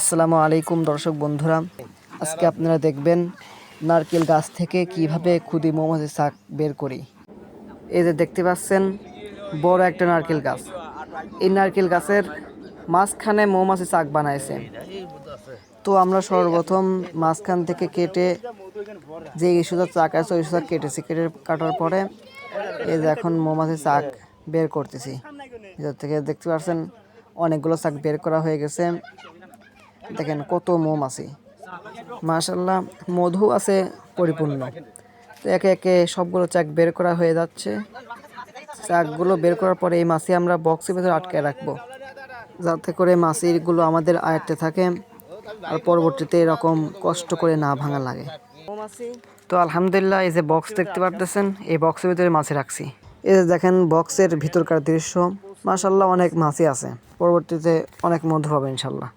আসসালামু আলাইকুম, দর্শক বন্ধুরা। আজকে আপনারা দেখবেন নারকেল গাছ থেকে কীভাবে খুদি মৌমাছি শাক বের করি। এই যে দেখতে পাচ্ছেন, বড় একটা নারকেল গাছ। এই নারকেল গাছের মাঝখানে মৌমাছি শাক বানাইছে। তো আমরা সর্বপ্রথম মাঝখান থেকে কেটে যে ইস্যুটা চাক আছে, ওই ইস্যুটা কেটেছি। কেটে কাটার পরে এই যে এখন মৌমাছি চাক বের করতেছি। ভিতর থেকে দেখতে পাচ্ছেন, অনেকগুলো শাক বের করা হয়ে গেছে। দেখেন কত মৌমাছি। মাশাল্লাহ মধু আছে পরিপূর্ণ। একে একে সবগুলো চাক বের করা হয়ে যাচ্ছে। চাকগুলো বের করার পরে এই মাছি আমরা বক্সের ভেতরে আটকে রাখব। যাতে করে মাছিগুলো আমাদের আয়ত্তে থাকে আর পরবর্তীতে এরকম কষ্ট করে না ভাঙা লাগে। তো আলহামদুলিল্লাহ, এই যে বক্স দেখতে পারতেছেন, এই বক্সের ভিতরে মাছি রাখছি। এই যে দেখেন বক্সের ভিতরকার দৃশ্য মাশাল্লাহ অনেক মাছি আছে। পরবর্তীতে অনেক মধু হবে ইনশাল্লাহ